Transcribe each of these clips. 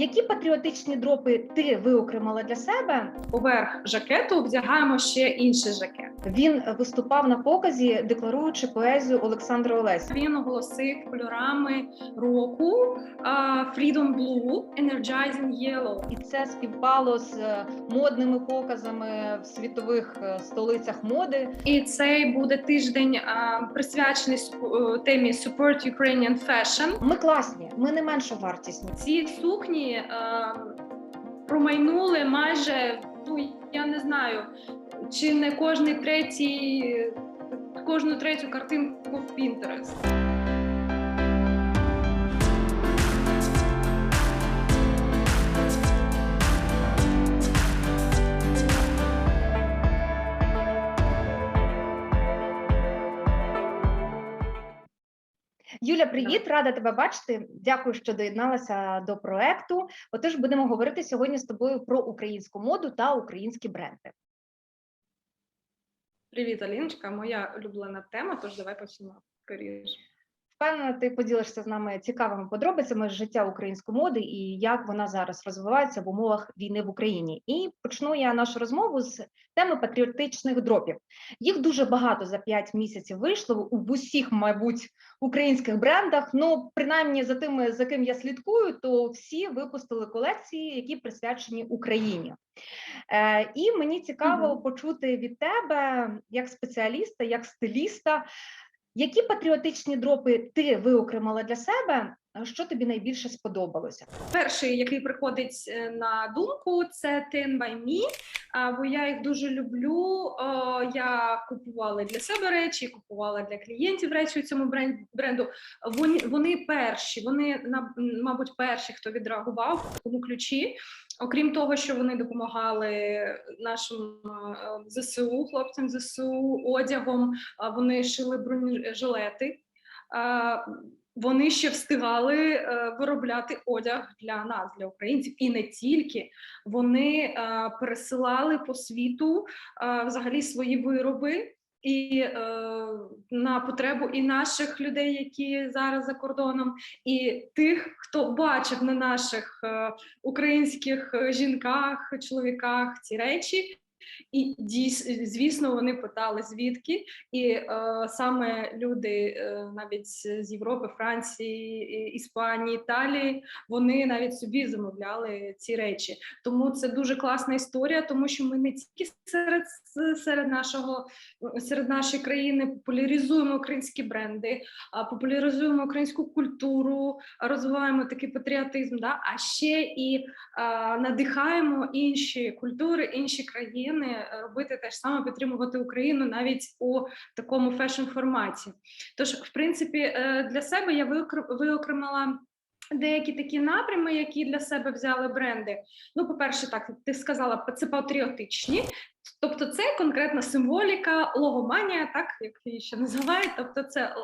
Які патріотичні дропи ти виокремила для себе? Поверх жакету вдягаємо ще інший жакет. Він виступав на показі, декларуючи поезію Олександра Олеся. Він оголосив кольорами року а, Freedom Blue, Energizing Yellow. І це співпало з е, модними показами в світових е, столицях моди. І цей буде тиждень присвячений е, темі Support Ukrainian Fashion. Ми класні, ми не менше вартісні. Ці сукні а, промайнули майже, ну я не знаю, чи не кожний третій, кожну третю картинку в Pinterest. Юля, привіт, рада тебе бачити. Дякую, що доєдналася до проекту. Отож, будемо говорити сьогодні з тобою про українську моду та українські бренди. Привіт, Аліночка, моя улюблена тема, тож давай почнемо скоріше. Впевнена, ти поділишся з нами цікавими подробицями з життя української моди і як вона зараз розвивається в умовах війни в Україні. І почну я нашу розмову з теми патріотичних дропів. Їх дуже багато за 5 місяців вийшло у усіх, мабуть, українських брендах. Ну, принаймні за тими, за ким я слідкую, то всі випустили колекції, які присвячені Україні. Е, і мені цікаво Мгм. почути від тебе, як спеціаліста, як стиліста, які патріотичні дропи ти виокремила для себе? а Що тобі найбільше сподобалося? Перший, який приходить е, на думку, це Ten by Me, бо я їх дуже люблю. Я купувала для себе речі, купувала для клієнтів речі у цьому брен- бренду. Вони, вони перші, вони мабуть, перші, хто відреагував в такому ключі. Окрім того, що вони допомагали нашим е, ЗСУ, хлопцям ЗСУ одягом, вони шили бронежилети. Вони ще встигали е, виробляти одяг для нас, для українців, і не тільки вони е, пересилали по світу взагалі свої вироби. І е, на потребу і наших людей, які зараз за кордоном, і тих, хто бачив на наших е, українських е, жінках, чоловіках ці речі. І звісно, вони питали звідки, і е, саме люди е, навіть з Європи, Франції, Іспанії, Італії, вони навіть собі замовляли ці речі. Тому це дуже класна історія, тому що ми не тільки серед серед нашого серед нашої країни популяризуємо українські бренди, популяризуємо українську культуру, розвиваємо такий патріотизм, да? а ще і а, надихаємо інші культури, інші країни е, робити те ж саме, підтримувати Україну навіть у такому фешн форматі. Тож, в принципі, е, для себе я виокр- виокремила. Деякі такі напрями, які для себе взяли бренди. Ну, по-перше, так ти сказала, це патріотичні, тобто це конкретна символіка, логоманія, так як її ще називають. Тобто, це е,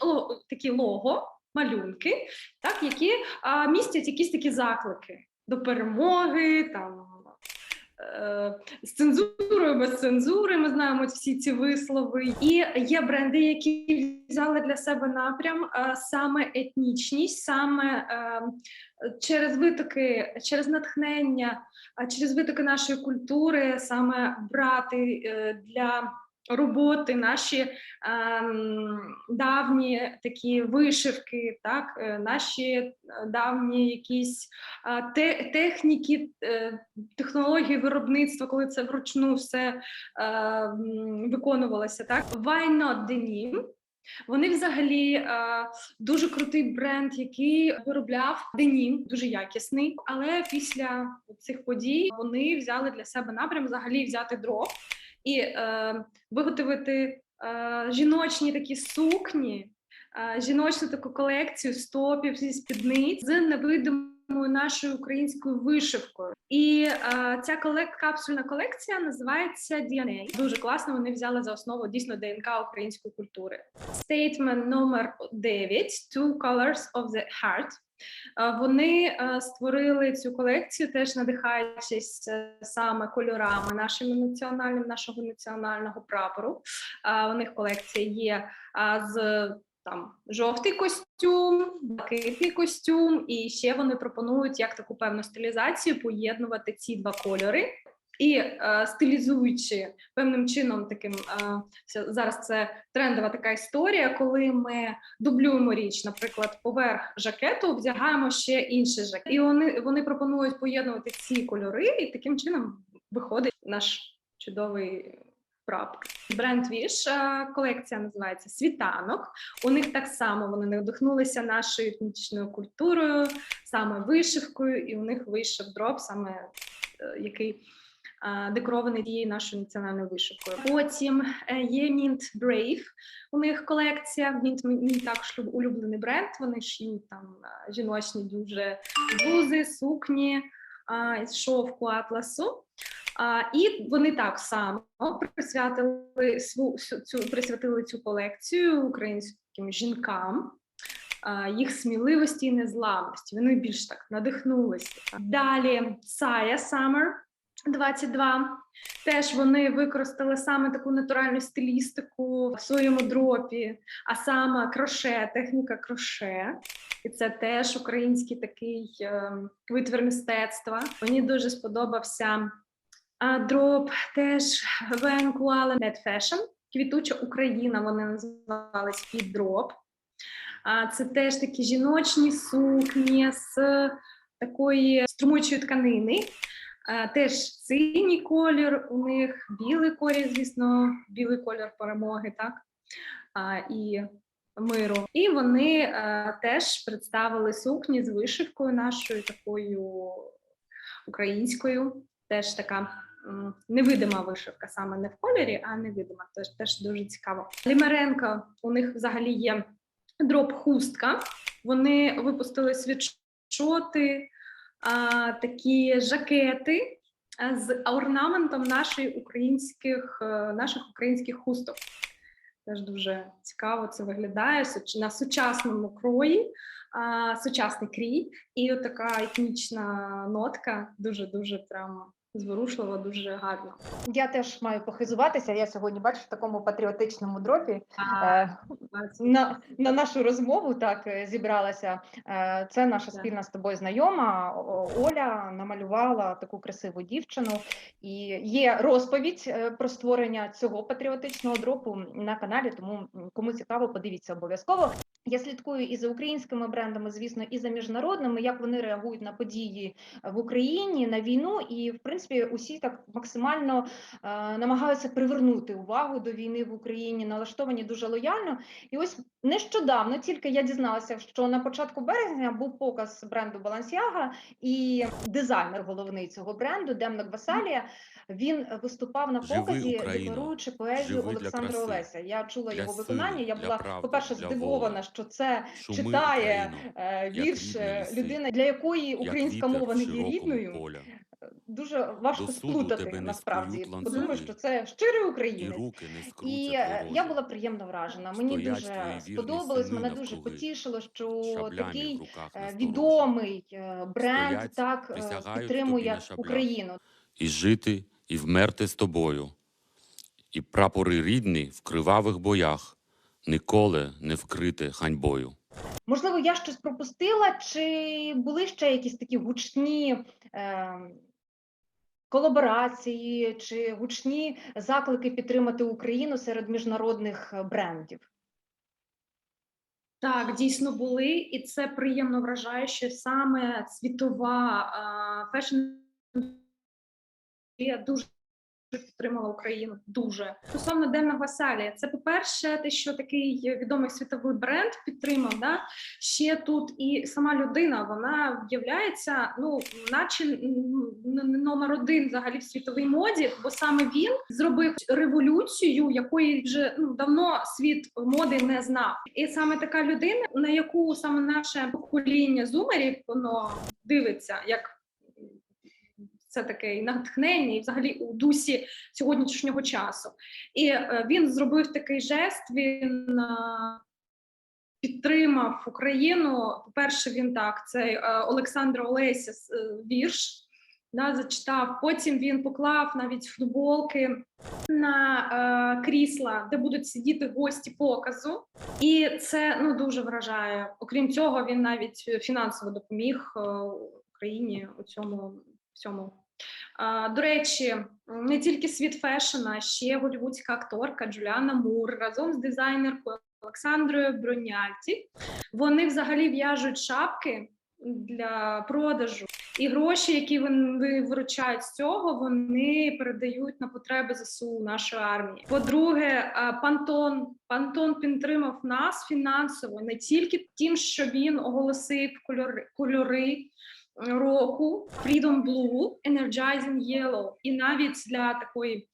ло- такі лого, малюнки, так, які е, містять якісь такі заклики до перемоги, там з цензурою, без цензури. Ми знаємо всі ці вислови. І є бренди, які взяли для себе напрям е, саме етнічність, саме е, через витоки, через натхнення, через витоки нашої культури, саме брати е, для. Роботи наші ем, давні такі вишивки, так е, наші е, давні якісь а, те, техніки, е, технології виробництва, коли це вручну все е, виконувалося. Так, Why not Denim? Вони взагалі е, дуже крутий бренд, який виробляв денім, дуже якісний. Але після цих подій вони взяли для себе напрям взагалі взяти дров і е, виготовити е, жіночні такі сукні, е, жіночну таку колекцію з топів зі спідниць з невидимою нашою українською вишивкою. І е, ця колек, капсульна колекція називається DNA. Дуже класно. Вони взяли за основу дійсно ДНК української культури. Statement номер 9 Two Colors of the Heart. Вони е, створили цю колекцію, теж надихаючись е, саме кольорами нашими національним, нашого національного прапору. У них колекція є з там жовтий костюм, блакитний костюм, і ще вони пропонують як таку певну стилізацію поєднувати ці два кольори. І е, стилізуючи певним чином, таким е, зараз це трендова така історія, коли ми дублюємо річ, наприклад, поверх жакету вдягаємо ще інший жакет. І вони, вони пропонують поєднувати ці кольори, і таким чином виходить наш чудовий прапор. Бренд Віш е, колекція називається Світанок. У них так само вони надихнулися нашою етнічною культурою, саме вишивкою, і у них вийшов дроп, саме е, який декорований тією нашою національною вишивкою. Потім е, є Mint Brave. У них колекція. Mint мій також люб- улюблений бренд. Вони шиють там е, жіночні дуже блузи, сукні шовку атласу. А, і вони так само присвятили свою цю присвятили цю колекцію українським жінкам. Їх сміливості і незламності. Вони більш так надихнулися. Далі Сая Summer 22. Теж вони використали саме таку натуральну стилістику в своєму дропі, а саме кроше, техніка кроше. І це теж український такий е, витвір мистецтва. Мені дуже сподобався а, дроп теж Венкуала Net Fashion. Квітуча Україна вони називались під дроп. А, це теж такі жіночні сукні з такої струмучої тканини. Теж синій колір у них, білий колір, звісно, білий колір перемоги, так? І миру. І вони теж представили сукні з вишивкою нашою такою українською. Теж така невидима вишивка, саме не в кольорі, а невидима. Теж теж дуже цікаво. Лімаренко у них взагалі є дроп хустка. Вони випустили світшоти, такі жакети з орнаментом нашої українських, е, наших українських хусток. Теж дуже цікаво це виглядає на сучасному крої, а, сучасний крій, і така етнічна нотка дуже дуже прямо зворушлива, дуже гарно. Я теж маю похизуватися. Я сьогодні бачу в такому патріотичному дропі. А, Е, на, на нашу розмову так е, зібралася. Е, Це наша Так. спільна з тобою знайома Оля намалювала таку красиву дівчину. І є розповідь е, про створення цього патріотичного дропу на каналі. Тому кому цікаво, подивіться обов'язково. Я слідкую і за українськими брендами, звісно, і за міжнародними, як вони реагують на події в Україні, на війну, і в принципі усі так максимально е, намагаються привернути увагу до війни в Україні, налаштовані дуже лояльно. І ось нещодавно тільки я дізналася, що на початку березня був показ бренду Balenciaga, і дизайнер головний цього бренду Демно Гвасалія. Він виступав на показі, декларуючи поезію Живи Олександра Олеся. Я чула для його сили, виконання. Я була, правди, по-перше, здивована, що це Шуми, читає Україно, е, вірш е, людина, для якої українська мова не є рідною. поля. Дуже важко сплутати насправді. Подумаю, що це щирий І руки не І е, я була приємно вражена. Мені Стоять дуже сподобалось. Мене дуже потішило, що такий е, відомий е, бренд Стоять, так підтримує. Україну. І жити, і вмерти з тобою. І прапори рідні в кривавих боях ніколи не вкрити ганьбою. Можливо, я щось пропустила, чи були ще якісь такі гучні е, колаборації, чи гучні заклики підтримати Україну серед міжнародних е, брендів? Так, дійсно були, і це приємно вражає, що саме світова фешн дуже підтримала Україну. Дуже стосовно Демна Гвасалія, це по-перше, те, що такий відомий світовий бренд підтримав. Да? Ще тут і сама людина, вона являється, ну, наче номер один взагалі в світовій моді, бо саме він зробив революцію, якої вже ну, давно світ моди не знав. І саме така людина, на яку саме наше покоління зумерів воно дивиться, як це таке і натхнення, і взагалі у дусі сьогоднішнього часу. І е, він зробив такий жест. Він е, підтримав Україну. По-перше, він так, цей е, Олександра Олеся е, вірш. да, зачитав. Потім він поклав навіть футболки на е, крісла, де будуть сидіти гості показу. І це ну дуже вражає. Окрім цього, він навіть фінансово допоміг е, Україні у цьому всьому. До речі, не тільки світ фешена, ще голівудська акторка Джуліана Мур разом з дизайнеркою Олександрою Броняльті. Вони взагалі в'яжуть шапки для продажу, і гроші, які вони виручають з цього, вони передають на потреби ЗСУ нашої армії. По-друге, Пантон Пантон підтримав нас фінансово не тільки тим, що він оголосив кольори кольори року Freedom Blue, Energizing Yellow. І навіть для такої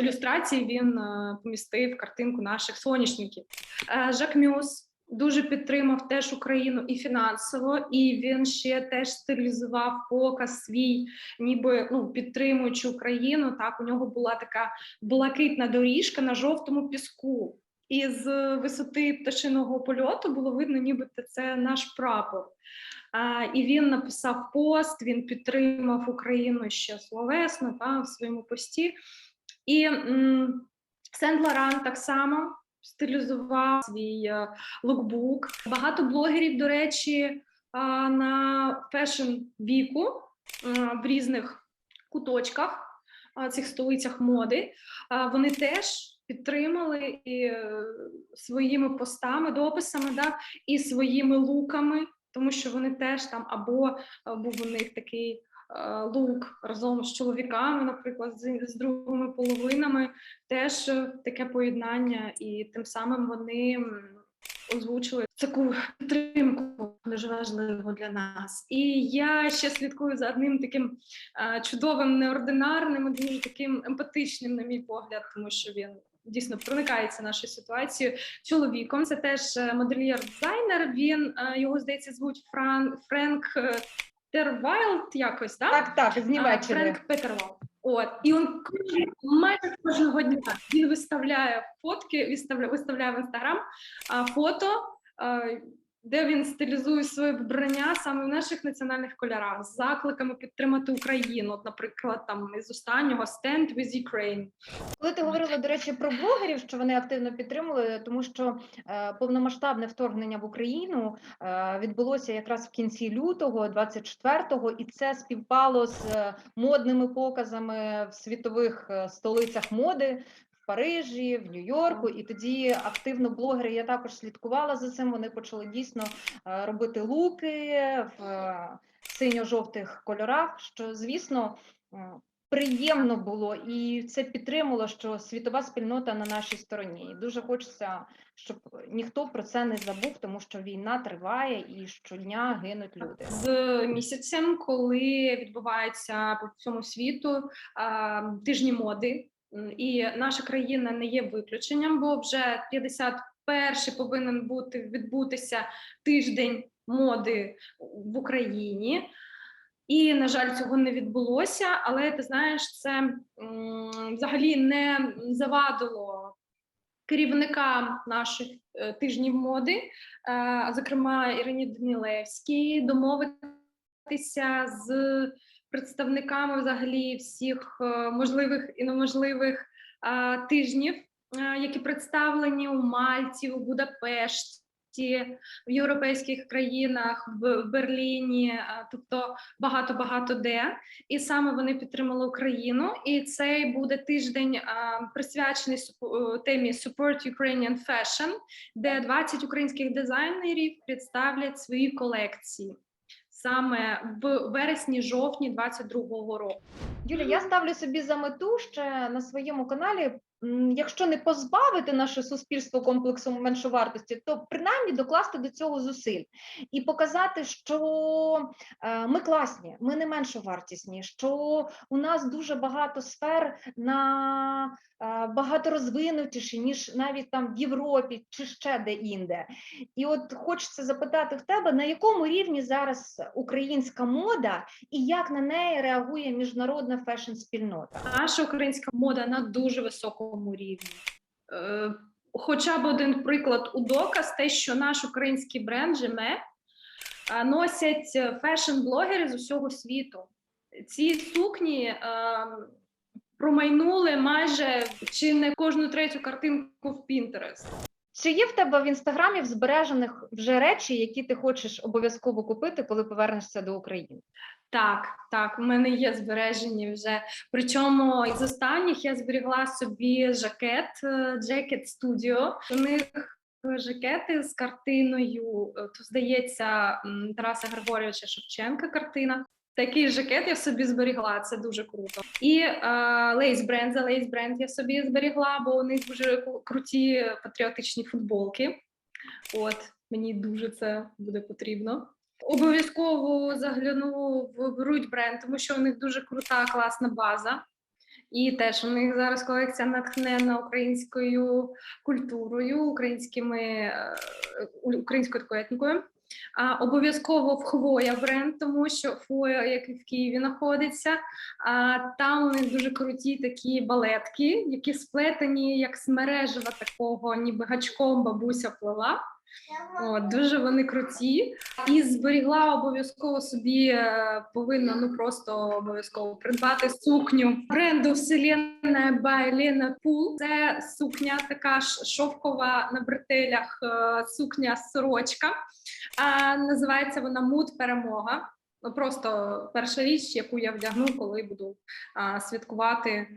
ілюстрації він е, помістив картинку наших соняшників. Е, Жак Мюс дуже підтримав теж Україну і фінансово, і він ще теж стилізував показ свій, ніби ну підтримуючи Україну. Так у нього була така блакитна доріжка на жовтому піску. І з висоти пташиного польоту було видно, ніби це наш прапор. І він написав пост, він підтримав Україну ще словесно та, в своєму пості. І Сен Лоран так само стилізував свій е, лукбук. Багато блогерів, до речі, на фешн віку в різних куточках цих столицях моди. Вони теж підтримали і е, своїми постами, дописами, да, і своїми луками тому що вони теж там або е, був у них такий е, лук разом з чоловіками, наприклад, з, з другими половинами, теж е, таке поєднання, і тим самим вони озвучили таку підтримку дуже важливу для нас. І я ще слідкую за одним таким чудовим, неординарним, дуже таким емпатичним, на мій погляд, тому що він. Дійсно проникається нашою ситуацією чоловіком. Це теж е, модельєр-дизайнер. Він е, його здається звуть Фран Френк е, Тервайлд, якось так? Так, так, з Німеччини. Френк Петервал. От і він кожен- майже кожного дня він виставляє фотки, виставляє, виставляє в інстаграм фото, де він стилізує своє вбрання саме в наших національних кольорах з закликами підтримати Україну. От, наприклад, там із останнього «Stand with Ukraine». Коли ти говорила, до речі, про блогерів, що вони активно підтримували, тому що е, повномасштабне вторгнення в Україну е, відбулося якраз в кінці лютого, 24-го, і це співпало з е, модними показами в світових е, столицях моди. Парижі, в Нью-Йорку, і тоді активно блогери. Я також слідкувала за цим. Вони почали дійсно е, робити луки в е, синьо-жовтих кольорах. Що звісно е, приємно було, і це підтримало, що світова спільнота на нашій стороні. І дуже хочеться, щоб ніхто про це не забув, тому що війна триває і щодня гинуть люди. з місяцем, коли відбуваються по всьому світу тижні моди, і наша країна не є виключенням, бо вже 51-й повинен бути відбутися тиждень моди в Україні. І, на жаль, цього не відбулося, але ти знаєш, це взагалі не завадило керівникам наших е, тижнів моди, е, зокрема Ірині Данілевській, домовитися з представниками взагалі всіх е, можливих і неможливих е, тижнів, е, які представлені у Мальті, у Будапешті. В європейських країнах, в Берліні, тобто багато багато де, і саме вони підтримали Україну. І цей буде тиждень присвячений темі Support Ukrainian Fashion, де 20 українських дизайнерів представлять свої колекції саме в вересні-жовтні 22-го року. Юля, я ставлю собі за мету ще на своєму каналі. Якщо не позбавити наше суспільство комплексу меншовартості, то принаймні докласти до цього зусиль і показати, що е, ми класні, ми не меншовартісні, що у нас дуже багато сфер на е, багато розвинутіші, ніж навіть там в Європі чи ще де-інде. І от хочеться запитати в тебе, на якому рівні зараз українська мода і як на неї реагує міжнародна фешн-спільнота? Наша українська мода на дуже високому рівні. Е, Хоча б один приклад у доказ, те, що наш український бренд Жеме е, носять фешн-блогери з усього світу. ці сукні е, промайнули майже чи не кожну третю картинку в Pinterest. Чи є в тебе в інстаграмі в збережених вже речі, які ти хочеш обов'язково купити, коли повернешся до України? Так, так, у мене є збережені вже. Причому із останніх я зберігла собі жакет е, Jacket Studio. У них жакети з картиною, е, то здається, Тараса Григорьовича Шевченка картина. Такий жакет я собі зберігла, це дуже круто. І Lace Brand, за Lace Brand я собі зберігла, бо у них дуже круті патріотичні футболки. От мені дуже це буде потрібно. Обов'язково загляну в Бруть бренд, тому що у них дуже крута, класна база. І теж у них зараз колекція натхнена українською культурою, українськими е, українською такою етнікою. А, обов'язково в Хвоя бренд, тому що Хвоя, як і в Києві, знаходиться. А, там у них дуже круті такі балетки, які сплетені як з мережева такого, ніби гачком бабуся плела. О, дуже вони круті. І зберігла обов'язково собі е, повинна ну просто обов'язково придбати сукню бренду Вселенная by Lena Pool. Це сукня така ж шовкова на бретелях, е, сукня сорочка. А, називається вона Муд Перемога. Ну, Просто перша річ, яку я вдягну, коли буду а, святкувати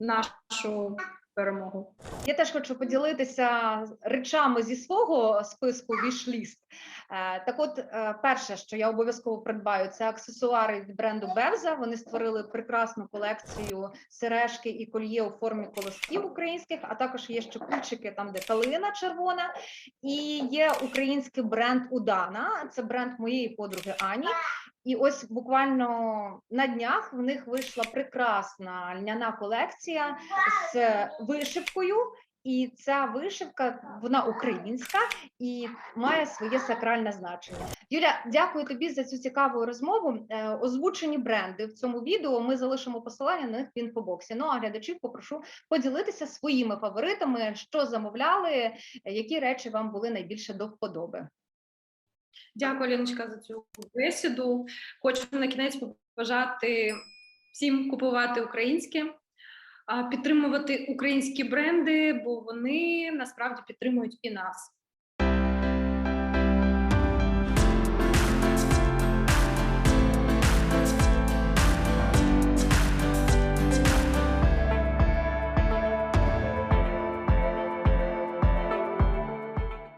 нашу перемогу. Я теж хочу поділитися речами зі свого списку вішліст. Е, Так, от, е, перше, що я обов'язково придбаю, це аксесуари від бренду Бевза. Вони створили прекрасну колекцію сережки і кольє у формі колосків українських, а також є ще кульчики, там де калина червона, і є український бренд Удана. Це бренд моєї подруги Ані. І ось буквально на днях в них вийшла прекрасна льняна колекція з вишивкою. І ця вишивка вона українська і має своє сакральне значення. Юля, дякую тобі за цю цікаву розмову. Е, Озвучені бренди в цьому відео. Ми залишимо посилання на них в інфобоксі. Ну а глядачів попрошу поділитися своїми фаворитами, що замовляли, е, які речі вам були найбільше до вподоби. Дякую, Ліночка, за цю бесіду. Хочу на кінець побажати всім купувати українське, підтримувати українські бренди, бо вони насправді підтримують і нас.